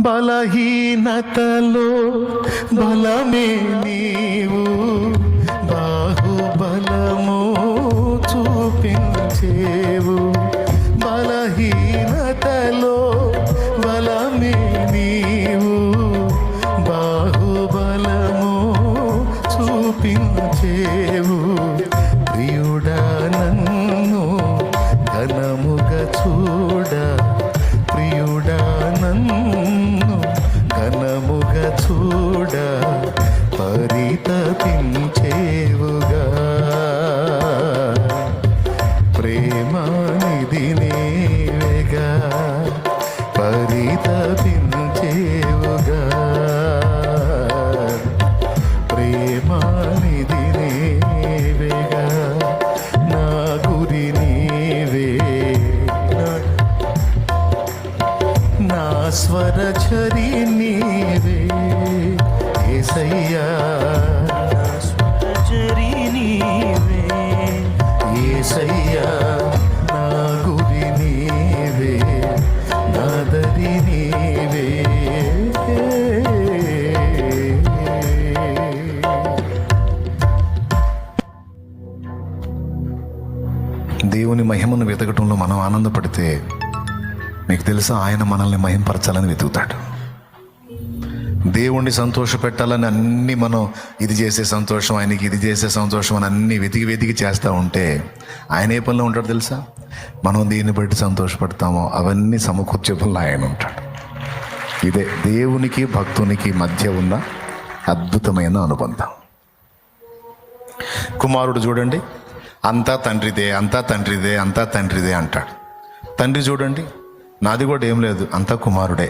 బలహీనతలో బలమే నీవు బాహుబలము చూపించేవు. బలహీనతలో బలమే నీవు బాహుబలము చూపించేవు. ప్రియుడా నన్ను ఘనముగా చూడ ప్రియుడు నా స్వరచరి నీవే ఏసయ్యా. జరి నీవే. ఏసయ్యా నా గురి నీవే నాదరి నీవే. దేవుని మహిమను వెతకటంలో మనం ఆనందపడితే మీకు తెలుసా ఆయన మనల్ని మహింపరచాలని వెతుకుతాడు. దేవుణ్ణి సంతోష పెట్టాలని అన్ని మనం ఇది చేసే సంతోషం ఆయనకి ఇది చేసే సంతోషం అని అన్ని వెతికి వెతికి చేస్తూ ఉంటే ఆయన ఏ పనిలో ఉంటాడు తెలుసా? మనం దీన్ని బట్టి సంతోషపడతామో అవన్నీ సమకూర్చే పనులు ఆయన ఉంటాడు. ఇదే దేవునికి భక్తునికి మధ్య ఉన్న అద్భుతమైన అనుబంధం. కుమారుడు చూడండి అంతా తండ్రిదే అంతా తండ్రిదే అంతా తండ్రిదే అంటాడు. తండ్రి చూడండి నాది కూడా ఏం లేదు అంతా కుమారుడే.